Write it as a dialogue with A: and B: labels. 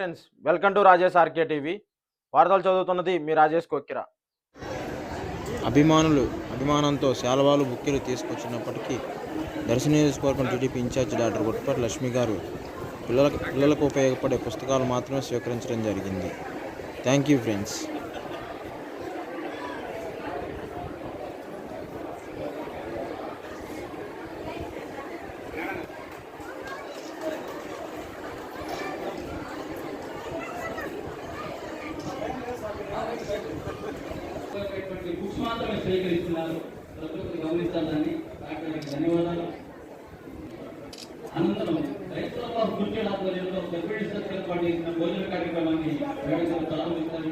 A: Friends welcome to Rajesh RK TV. వార్తలు చదువుతున్నది మీ రాజేష్ కొక్కిరా.
B: అభిమానులు అభిమానంతో శాలవాలు బుక్కెలు తీసుకొచ్చినప్పటికీ దర్శన నియోజకవర్గం TDP incharge doctor Guttapati Lakshmi garu పిల్లలకు పిల్లలకు ఉపయోగపడే పుస్తకాలు మాత్రమే స్వీకరించడం జరిగింది. Thank you friends.
C: ఉపయోగపడేటువంటి బుక్స్ మాత్రమే స్వీకరిస్తున్నారు. ప్రతి ఒక్కరు గమనించాలని వాటికి ధన్యవాదాలు. అనంతరం రైతుల గురించి ఆధ్వర్యంలో గర్భిణీ సర్కిల్ పాటించిన భోజన కార్యక్రమాన్ని వేడుకలు ప్రారంభించారు